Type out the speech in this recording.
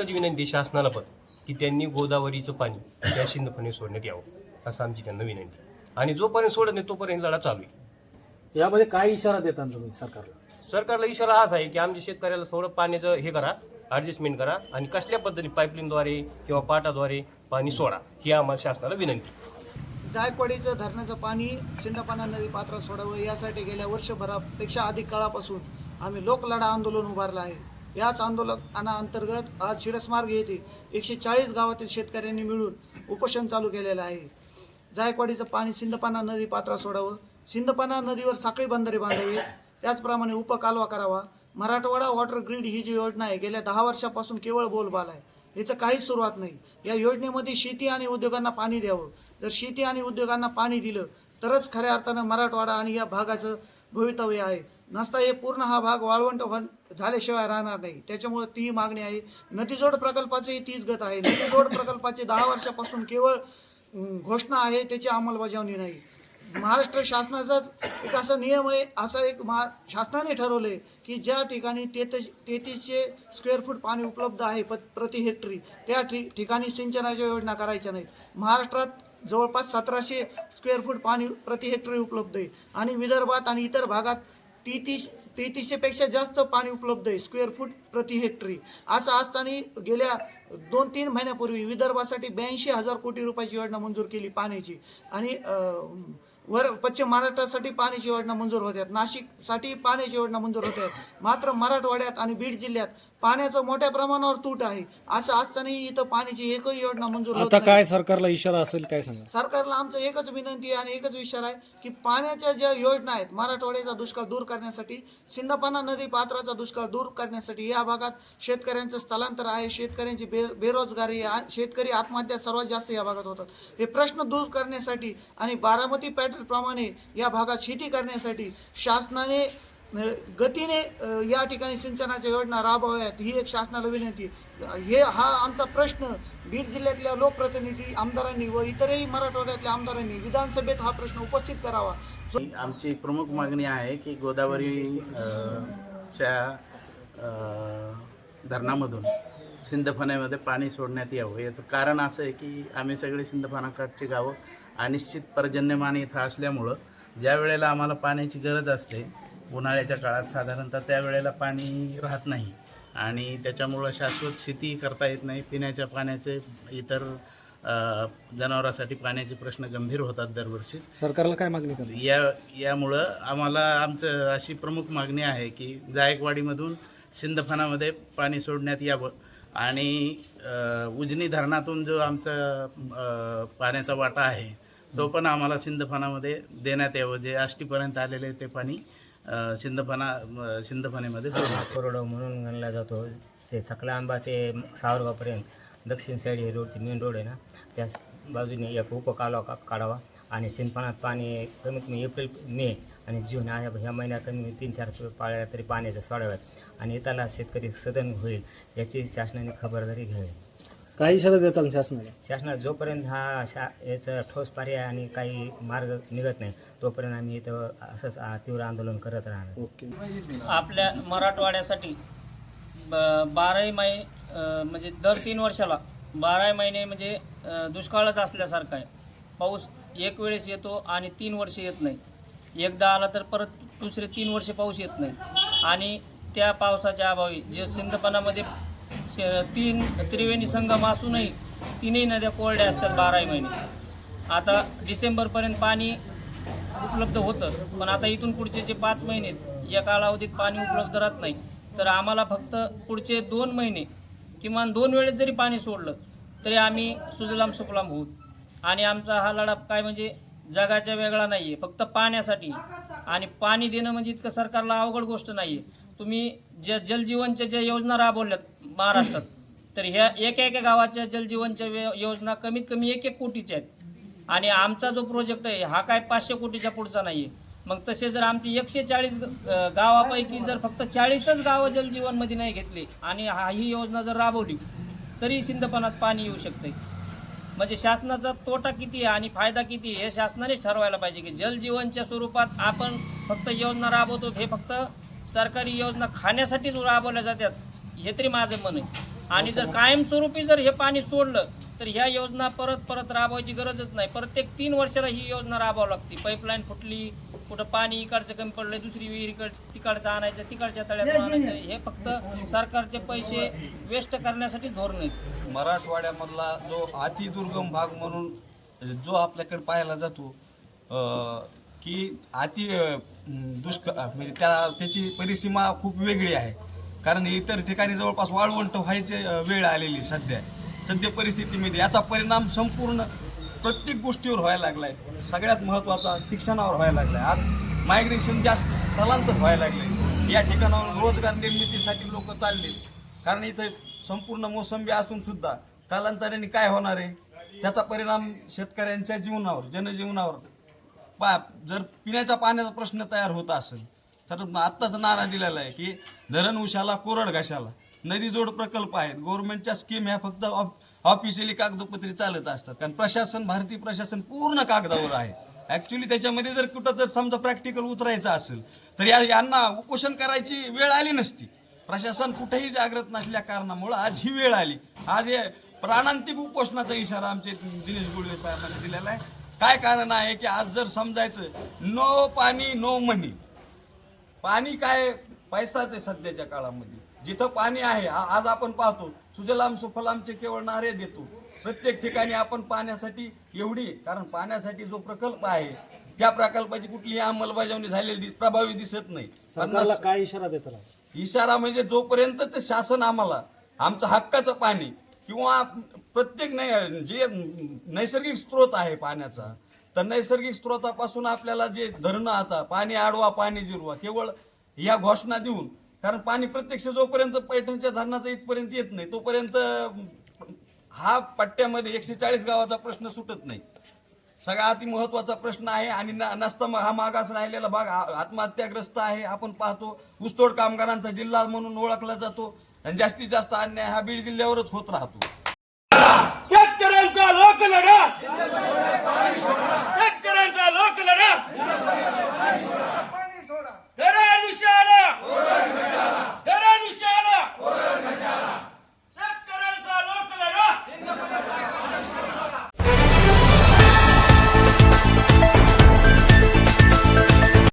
आमची विनंती शासनाला पण की त्यांनी गोदावरीचं पाणी त्या सिंधफणी सोडण्यात यावं असं आमची त्यांना विनंती. आणि जोपर्यंत सोडत नाही तोपर्यंत लढा चालू आहे यामध्ये काय इशारा देता तुम्ही सरकारला सरकारला इशारा हाच आहे की आमच्या शेतकऱ्याला थोडं पाण्याचं हे करा ॲडजस्टमेंट करा आणि कसल्या पद्धतीने पाईपलाईनद्वारे किंवा पाटाद्वारे पाणी सोडा ही आम्हाला शासनाला विनंती. जायकवाडीचं धरणाचं पाणी सिंधपाना नदी पात्रात सोडावं यासाठी गेल्या वर्षभरापेक्षा अधिक काळापासून आम्ही लोकलढा आंदोलन उभारलं आहे याच आंदोलनाअंतर्गत आज शिरसमार्ग येथे एकशे चाळीस गावातील शेतकऱ्यांनी मिळून उपोषण चालू केलेलं आहे. जायकवाडीचं पाणी सिंदपाना नदी पात्रात सोडावं सिंदपाना नदीवर साखळी बंदरे बांधावी त्याचप्रमाणे उपकालवा करावा. मराठवाडा वॉटर ग्रीड ही जी योजना आहे गेल्या दहा वर्षापासून केवळ बोलबाल आहे. याचं काहीच सुरुवात नाही. या योजनेमध्ये शेती आणि उद्योगांना पाणी द्यावं. जर शेती आणि उद्योगांना पाणी दिलं तरच खऱ्या अर्थानं मराठवाडा आणि या भागाचं भवितव्य आहे. नसता हे पूर्ण हा भाग वाळवंट झाल्याशिवाय राहणार नाही. त्याच्यामुळे ती मागणी आहे. नदीजोड प्रकल्पाचीही तीच गत आहे. नदीजोड प्रकल्पाची दहा वर्षापासून केवळ घोषणा आहे त्याची अंमलबजावणी नाही. महाराष्ट्र शासनाचाच एक असा नियम आहे असा एक महा शासनाने ठरवले की ज्या ठिकाणी तेहतीस तेहतीसशे स्क्वेअर फूट पाणी उपलब्ध आहे प प्रति हेक्टरी त्या ठि ठिकाणी सिंचनाच्या योजना करायच्या नाही महाराष्ट्रात जवळपास सतराशे स्क्वेअर फूट पाणी प्रति हेक्टरी उपलब्ध आहे. आणि विदर्भात आणि इतर भागात तेहतीस तेहतीसशेपेक्षा जास्त पाणी उपलब्ध आहे. स्क्वेअर फूट प्रति हेक्टरी. असं असताना गेल्या दोन तीन महिन्यापूर्वी विदर्भासाठी ब्याऐंशी हजार कोटी रुपयाची योजना मंजूर केली पाण्याची. आणि वर पश्चिम महाराष्ट्रासाठी पाण्याची योजना मंजूर होत्यात. नाशिकसाठी पाण्याची योजना मंजूर होत्यात. मात्र मराठवाड्यात आणि बीड जिल्ह्यात पाण्याचं मोठ्या प्रमाणावर तूट आहे. असं असतानाही इथं पाण्याची एकही योजना मंजूर होत आता नाही. काय सरकारला इशारा असेल काय सांगा? सरकारला आमचं एकच विनंती आहे आणि एकच विचार आहे की पाण्याच्या ज्या योजना आहेत मराठवाड्याचा दुष्काळ दूर करण्यासाठी सिंधपाना नदी पात्राचा दुष्काळ दूर करण्यासाठी या भागात शेतकऱ्यांचं स्थलांतर आहे. शेतकऱ्यांची बे बेरोजगारी आहे, आणि शेतकरी आत्महत्या सर्वात जास्त या भागात होतात. हे प्रश्न दूर करण्यासाठी आणि बारामती पॅटर्न प्रमाणे या भागात शेती करण्यासाठी शासनाने म्हणजे गतीने या ठिकाणी सिंचनाच्या योजना राबवाव्यात ही एक शासनाला विनंती. हे हा आमचा प्रश्न. बीड जिल्ह्यातल्या लोकप्रतिनिधी आमदारांनी व इतरही मराठवाड्यातल्या आमदारांनी विधानसभेत हा प्रश्न उपस्थित करावा. आमची प्रमुख मागणी आहे की गोदावरी च्या धरणामधून सिंधफण्यामध्ये पाणी सोडण्यात यावं. याचं कारण असं आहे की आम्ही सगळे सिंधफणाकाठची गावं अनिश्चित पर्जन्यमान इथं असल्यामुळं ज्या वेळेला आम्हाला पाण्याची गरज असते उन्हाळ्याच्या काळात साधारणतः त्यावेळेला पाणी राहत नाही. आणि त्याच्यामुळं शाश्वत शेती करता येत नाही. पिण्याच्या पाण्याचे इतर जनावरांसाठी पाण्याचे प्रश्न गंभीर होतात दरवर्षीच सरकारला काय मागणी या यामुळं आम्हाला आमचं अशी प्रमुख मागणी आहे की जायकवाडीमधून सिंदफानामध्ये पाणी सोडण्यात यावं. आणि उजनी धरणातून जो आमचा पाण्याचा वाटा आहे तो पण आम्हाला सिंदफानामध्ये देण्यात यावं. जे आष्टीपर्यंत आलेले ते पाणी अ, सिंदफाना अ, सिंदफानेमध्ये सोडण्यात कोरडो म्हणून गणला जातो. ते चकला आंबा ते सावरगावपर्यंत दक्षिण साईड हे रोडची मेन रोड आहे ना त्या बाजूने एक उपकालवा का काढावा आणि सिंधपानात पाणी कमीत कमी एप्रिल मे आणि जून ह्या ह्या महिन्यात कमी तीन चार पाळ्या तरी पाण्याच्या सोडाव्यात आणि इथला शेतकरी सदन होईल याची शासनाने खबरदारी घ्यावी. काय इशारा देताल शासनाला? शासनात जोपर्यंत हा शा याचा ठोस पर्याय आणि काही मार्ग निघत नाही तोपर्यंत आम्ही इथं असंच आ, तीव्र आंदोलन करत राहणार. ओके. आपल्या मराठवाड्यासाठी ब बाराही अ, म्हणजे दर तीन वर्षाला बाराही महिने म्हणजे अ, दुष्काळच असल्यासारखा आहे. पाऊस एक वेळेस येतो आणि तीन वर्ष येत नाही. एकदा आला तर परत दुसरे तीन वर्ष पाऊस येत नाही. आणि त्या पावसाच्या अभावी जे सिंधपणामध्ये तीन त्रिवेणी संगम असूनही तीनही नद्या कोरड्या असतात बाराही महिने. आता डिसेंबरपर्यंत पाणी उपलब्ध होतं पण आता इथून पुढचे जे पाच महिने या कालावधीत पाणी उपलब्ध राहत नाही. तर आम्हाला फक्त पुढचे दोन महिने किमान दोन वेळेस जरी पाणी सोडलं तरी आम्ही सुजलाम सुफलाम होऊ. आणि आमचा हा लढा काय म्हणजे जगाच्या वेगळा नाही आहे फक्त पाण्यासाठी. आणि पाणी देणं म्हणजे इतकं सरकारला अवघड गोष्ट नाही आहे तुम्ही ज्या जलजीवनच्या ज्या योजना राबवल्यात महाराष्ट्रात. तर ह्या एका एका गावाच्या जलजीवनच्या योजना कमीत कमी एक एक कोटीच्या आहेत. आणि आमचा जो प्रोजेक्ट आहे हा काय पाचशे कोटीच्या पुढचा नाही आहे मग तसे जर आमची एकशे चाळीस गावापैकी जर फक्त चाळीसच गावं जलजीवनमध्ये नाही घेतली आणि हा ही योजना जर राबवली तरी सिंधपणात पाणी येऊ शकते म्हणजे शासनाचा तोटा किती आहे आणि फायदा किती आहे हे शासनानेच ठरवायला पाहिजे की जलजीवनच्या स्वरूपात आपण फक्त योजना राबवतो हे फक्त सरकारी योजना खाण्यासाठीच राबवल्या जातात. हे तरी माझं मन आहे. आणि जर कायमस्वरूपी जर हे पाणी सोडलं तर ह्या योजना परत परत राबवायची गरजच नाही. प्रत्येक तीन वर्षाला ही योजना राबवावी लागते. पाईपलाईन फुटली कुठं पाणी इकडचं कमी पडलं दुसरी विहीर इकड तिकडचं आणायचं तिकडच्या तळ्यातून आणायचं. हे फक्त सरकारचे पैसे वेस्ट करण्यासाठीच धोरण आहेत मराठवाड्यामधला जो अतिदुर्गम भाग म्हणून जो आपल्याकडे पाहायला जातो की अति दुष्काळ म्हणजे त्या त्याची परिसीमा खूप वेगळी आहे. कारण इतर ठिकाणी जवळपास वाळवंट व्हायची वेळ आलेली सध्या. सध्या परिस्थितीमध्ये याचा परिणाम संपूर्ण प्रत्येक गोष्टीवर व्हायला लागलाय. सगळ्यात महत्त्वाचा शिक्षणावर व्हायला लागलाय. आज मायग्रेशन जास्त स्थलांतर व्हायला लागले या ठिकाणावर रोजगार निर्मितीसाठी लोक चालले कारण इथं संपूर्ण मोसंबी असून सुद्धा कालांतराने काय होणार आहे? त्याचा परिणाम शेतकऱ्यांच्या जीवनावर जनजीवनावर पा जर पिण्याच्या पाण्याचा प्रश्न तयार होत असेल तर आत्ताच नारा दिलेला आहे की धरण उशाला कोरड घाशाला. नदी जोड प्रकल्प आहेत. गव्हर्नमेंटच्या स्कीम ह्या फक्त ऑफिशियली कागदपत्री चालत असतात. कारण प्रशासन भारतीय प्रशासन पूर्ण कागदावर आहे. ॲक्च्युली त्याच्यामध्ये जर कुठं जर समजा प्रॅक्टिकल उतरायचं असेल तर या यांना उपोषण करायची वेळ आली नसती. प्रशासन कुठेही जागृत नसल्या कारणामुळं आज ही वेळ आली. आज हे प्राणांतिक उपोषणाचा इशारा आमचे दिनेश गुळवे साहेबांनी दिलेला आहे. काय कारण आहे की आज जर समजायचं नो पाणी नो मनी पाणी काय पैसाच आहे सध्याच्या काळामध्ये? जिथं पाणी आहे आज आपण पाहतो सुजलाम सुफलामचे केवळ नारे देतो. प्रत्येक ठिकाणी आपण पाण्यासाठी एवढी कारण पाण्यासाठी जो प्रकल्प आहे त्या प्रकल्पाची कुठलीही अंमलबजावणी झालेली प्रभावी दिसत नाही. सरकारला पन्नास काय इशारा देताल इशारा म्हणजे जोपर्यंत ते शासन आम्हाला आमचं हक्काचं पाणी किंवा प्रत्येक नै जे नैसर्गिक स्रोत आहे पाण्याचा तर नैसर्गिक स्रोतापासून आपल्याला जे धरणं आता पाणी आडवा पाणी जिरवा केवळ या घोषणा देऊन कारण पाणी प्रत्यक्ष जोपर्यंत पैठणच्या धरणाचा इथपर्यंत येत नाही तोपर्यंत हा पट्ट्यामध्ये एकशे चाळीस गावाचा प्रश्न सुटत नाही. सगळा अति महत्त्वाचा प्रश्न आहे आणि नसता हा मागास राहिलेला भाग आत्महत्याग्रस्त आहे आपण पाहतो ऊसतोड कामगारांचा जिल्हा म्हणून ओळखला जातो आणि जास्तीत जास्त अन्याय हा बीड जिल्ह्यावरच होत राहतो. शेतकऱ्यांचा लोकलढा